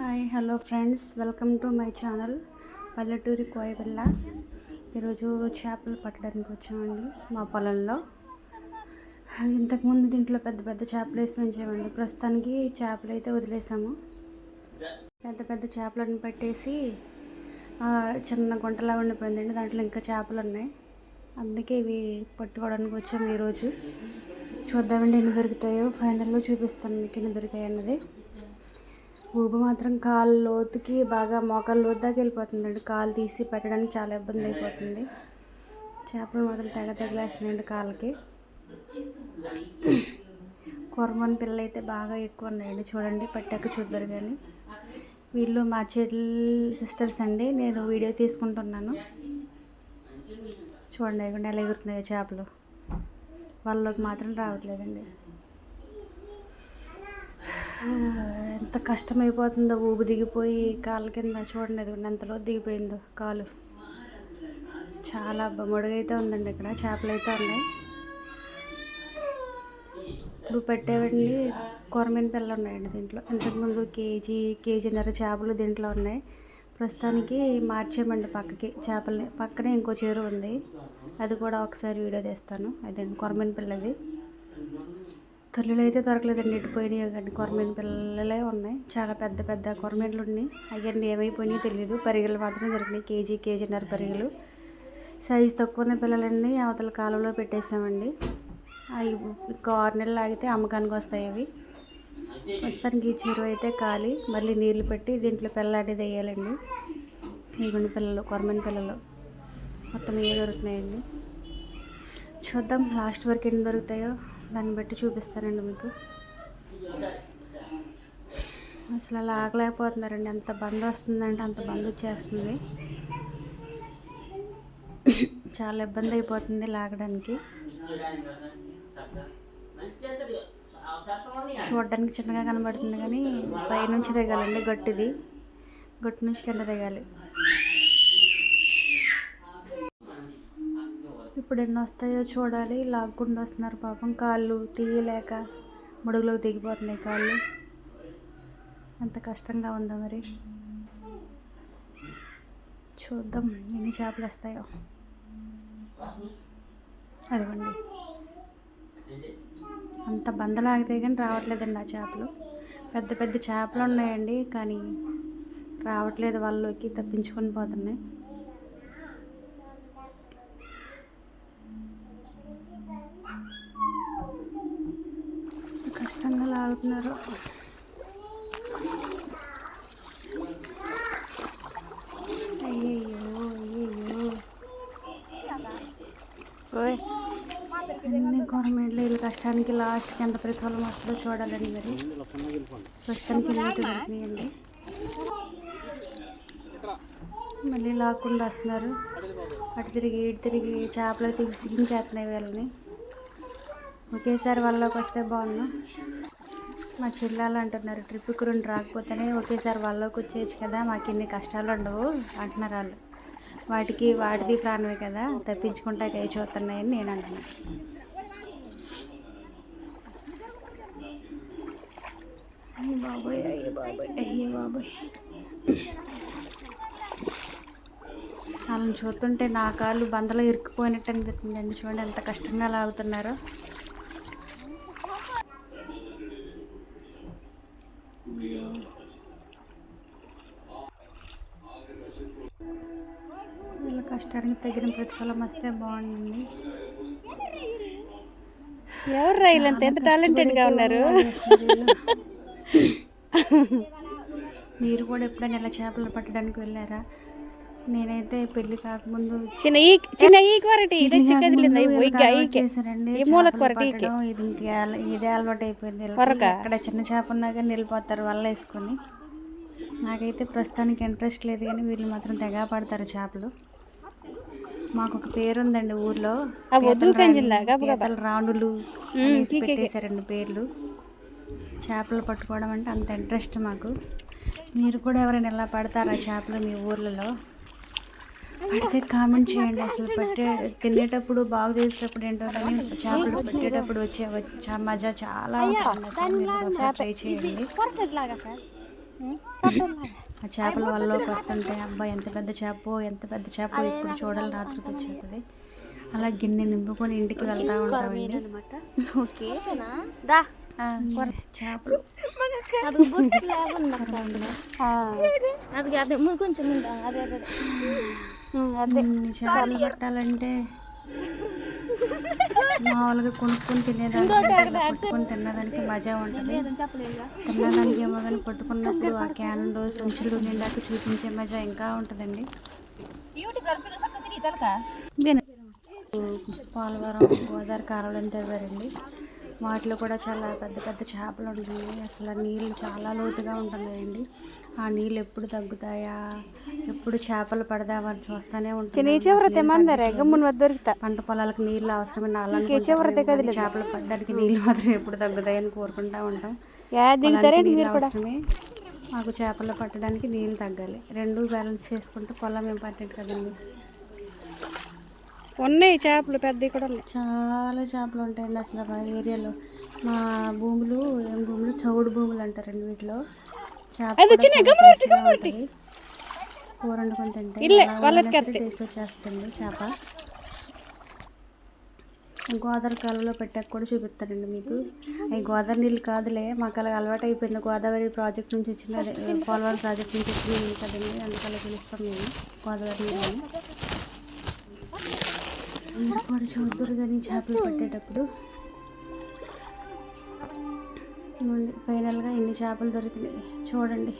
Hi hello friends. Welcome to my channel Palleturi Koyabilla. ఈరోజు చేపలు పట్టడానికి వచ్చామండి మా పొలంలో. ఇంతకుముందు దీంట్లో పెద్ద పెద్ద చేపలు వేసి పెంచామండి ప్రస్తుతానికి చేపలు అయితే వదిలేసాము. పెద్ద పెద్ద చేపలను పెట్టేసి చిన్న గుంటలా ఉండిపోయిందండి. దాంట్లో ఇంకా చేపలు ఉన్నాయి. అందుకే ఇవి పట్టుకోవడానికి వచ్చాము ఈరోజు. చూద్దామండి ఎన్ని దొరుకుతాయో. ఫైనల్లో చూపిస్తాను మీకు ఎన్ని దొరికాయి అన్నది ఊబ మాత్రం కాలు లోతుకి బాగా మోకాలు లోతు దాకా వెళ్ళిపోతుందండి. కాలు తీసి పెట్టడానికి చాలా ఇబ్బంది అయిపోతుంది. చేపలు మాత్రం తెగ తెగలేస్తుందండి కాళ్ళకి. కొరమని పిల్లలు అయితే బాగా ఎక్కువ ఉన్నాయండి. చూడండి పట్టాక చూద్దరు కానీ వీళ్ళు మా చెల్లి సిస్టర్స్ అండి నేను వీడియో తీసుకుంటున్నాను. చూడండి ఎలా ఎగురుతున్నాయో చేపలు. వాళ్ళకి మాత్రం రావట్లేదండి. ఎంత కష్టమైపోతుందో ఊబి దిగిపోయి కాళ్ళ కింద చూడండి అది ఎంతలో దిగిపోయిందో కాలు. చాలా బొమ్మడుగైతే ఉందండి ఇక్కడ చేపలు అయితే ఉన్నాయి. ఇప్పుడు పెట్టేవండి కొరమైన పిల్లలు ఉన్నాయండి దీంట్లో. ఇంతకుముందు కేజీ కేజీన్నర చేపలు దీంట్లో ఉన్నాయి. ప్రస్తుతానికి మార్చామండి పక్కకి చేపల్ని. పక్కనే ఇంకో చెరువు ఉంది. అది కూడా ఒకసారి వీడియో తీస్తాను. అదే కొరమైన పిల్లది. తల్లులు అయితే దొరకలేదండి. ఎట్టిపోయినాయి కానీ కొరమైన పిల్లలే ఉన్నాయి. చాలా పెద్ద పెద్ద కొరమీనలు ఉన్నాయి. అవన్నీ ఏమైపోయినాయో తెలియదు పరిగెలు మాత్రం దొరికినాయి. కేజీ కేజీన్నర పరిగెలు. సైజు తక్కువ ఉన్న పిల్లలన్నీ అవతల కాలంలో పెట్టేసామండి అవి ఇంకో ఆరు నెలలు ఆగితే అమ్మకానికి వస్తాయి అవి. ప్రస్తుతానికి ఈ చెరువు అయితే ఖాళీ. మళ్ళీ నీళ్ళు పెట్టి దీంట్లో పిల్లలాంటిది వేయాలండి. ఇగుండి పిల్లలు కొరమని పిల్లలు. మొత్తం ఏ దొరుకుతున్నాయండి. చూద్దాం లాస్ట్ వరకు ఎన్ని దొరుకుతాయో. దాన్ని బట్టి చూపిస్తానండి మీకు. అసలు అలా ఆగలేకపోతున్నారండి. ఎంత బంద్ వస్తుందంటే అంత బంద్ వచ్చేస్తుంది. చాలా ఇబ్బంది అయిపోతుంది లాగడానికి. చూడడానికి చిన్నగా కనబడుతుంది కానీ పైనుంచి దిగాలండి గట్టిది. గట్టు నుంచి కింద దిగాలి. ఇప్పుడు ఎన్ని వస్తాయో చూడాలి. లాక్కుండా వస్తున్నారు పాపం. కాళ్ళు తీయలేక ముడుగులోకి దిగిపోతున్నాయి కాళ్ళు. అంత కష్టంగా ఉందో మరి. చూద్దాం ఎన్ని చేపలు వస్తాయో. అదిగోండి. అంత బందలాగితే కానీ రావట్లేదండి ఆ చేపలు. పెద్ద పెద్ద చేపలు ఉన్నాయండి కానీ రావట్లేదు. వాళ్ళలోకి తప్పించుకొని పోతున్నాయి ఎంత కష్టంగా లాగుతున్నారు. అయ్యయ్యో అయ్యయ్యో. ఓయ్ ఎన్ని గవర్నమెంట్లో వీళ్ళ కష్టానికి లాస్ట్కి ఎంత ప్రతిఫలం వస్తుందో చూడాలండి మరి. ప్రస్తుతానికి నీటి దొరికినాయండి. మళ్ళీ లాక్కుండా వస్తున్నారు. అటు తిరిగి ఇటు తిరిగి చేపలు తిరిగి సిగించేస్తున్నాయి వీళ్ళని. ఒకేసారి వాళ్ళలోకి వస్తే బాగున్నాం. మా చెల్లెలు అంటున్నారు ట్రిప్కి రెండు రాకపోతేనే ఒకేసారి వాళ్ళకి వచ్చేయచ్చు కదా మాకు ఇన్ని కష్టాలు ఉండవు అంటున్నారు వాళ్ళు. వాటికి వాటిది ప్రాణమే కదా తప్పించుకుంటా కై చూస్తున్నాయని నేను అంటున్నాను అయ్యి బాబోయ్ అయ్యి బాబోయ్ అయ్యి బాబోయ్. వాళ్ళని చూస్తుంటే నా కాళ్ళు బందలో ఇరుక్కుపోయినట్టు అనిపిస్తుందండి చూడండి ఎంత కష్టంగా లాగుతున్నారో వీళ్ళ కష్టానికి తగిన ప్రతిఫలం వస్తే బాగుంటుంది. ఎవరు రైలంత ఎంత టాలెంటెడ్గా ఉన్నారు? మీరు కూడా ఎప్పుడైనా ఇలా చేపలు పట్టడానికి వెళ్ళారా? నేనైతే పెళ్ళి కాకముందు చిన్న ఈ చిన్న ఈ కొరటి ఇది చేశారండి. ఈ మూల పట్టడం, ఇది ఇదే అలవాటు అయిపోయింది? అక్కడ చిన్న చేప ఉన్నా కానీ నిలిపోతారు వల్ల వేసుకొని. నాకైతే ప్రస్తుతానికి ఇంట్రెస్ట్ లేదు కానీ వీళ్ళు మాత్రం తెగ పడతారు చేపలు. మాకు ఒక పేరు ఉందండి ఊర్లో రాణులు పెట్టేశారండి పేర్లు. చేపలు పట్టుకోవడం అంటే అంత ఇంట్రెస్ట్ మాకు. మీరు కూడా ఎవరైనా ఎలా పడతారా చేపలు మీ ఊర్లలో? పడితే కామెంట్ చేయండి. అసలు పట్టే తినేటప్పుడు బాగు చేసేటప్పుడు ఏంటో కానీ చేపలు పెట్టేటప్పుడు వచ్చే మజా చాలా ఉంటుంది. ట్రై చేయండి. ఆ చేపల వల్లలోకి వస్తుంటే అబ్బాయి ఎంత పెద్ద చేపో ఎంత పెద్ద చేపో ఇప్పుడు చూడాలని ఆతృత వచ్చేస్తుంది. అలా గిన్నె నింపుకొని ఇంటికి వెళ్తా ఉంటామండి. ఓకే. చేపలు. అది కొంచెం చేపలు పట్టాలంటే. మామూలుగా కొనుక్కొని తినేదానికి తినేదానికి మజా ఉంటుంది. తినడానికి ఏమో కానీ పట్టుకున్నప్పుడు ఆ క్యాన్లో సంచులు నిండాక చూపించే మజా ఇంకా ఉంటుందండి. పోలవరం గోదావరి కాలువలు తిరగారండి వాటిలో కూడా చాలా పెద్ద పెద్ద చేపలు ఉంటాయి. అసలు నీళ్ళు చాలా లోతుగా ఉంటున్నాయండి ఆ నీళ్ళు ఎప్పుడు తగ్గుతాయా? ఎప్పుడు చేపలు పడదామని చూస్తూనే ఉంటుంది. పంట పొలాలకు నీళ్ళు అవసరమైన అలాగే చేపలు పడడానికి నీళ్ళు మాత్రం ఎప్పుడు తగ్గుతాయని కోరుకుంటా ఉంటాం. అవసరమే. మాకు చేపలు పట్టడానికి నీళ్ళు తగ్గాలి. రెండు బ్యాలెన్స్ చేసుకుంటే పొలం పట్టేది కదండి. ఉన్నాయి చేపలు పెద్దవి కూడా ఉన్నాయి. చాలా చేపలు ఉంటాయండి అసలు మా ఏరియాలో. మా భూములు ఏం భూములు చౌడు భూములు అంటారండి వీటిలో. చేప కూడా చాలా టేస్టీగా ఉంటుంది. కూర వండుకొని తింటే టేస్ట్ వచ్చేస్తుంది చేప. గోదావరి కాలువలో పెట్టాక కూడా చూపిస్తానండి మీకు. అవి గోదావరి నీళ్ళు కాదులే మాకు అలా అలవాటు అయిపోయింది. గోదావరి ప్రాజెక్ట్ నుంచి వచ్చిన పోలవరం ప్రాజెక్ట్ నుంచి వచ్చిన కదండి అందుకలా పిలుస్తాం మేము గోదావరి నీళ్ళని. వాడు చూద్దరు కానీ చేపలు పట్టేటప్పుడు ఫైనల్గా ఎన్ని చేపలు దొరికినాయి. చూడండి.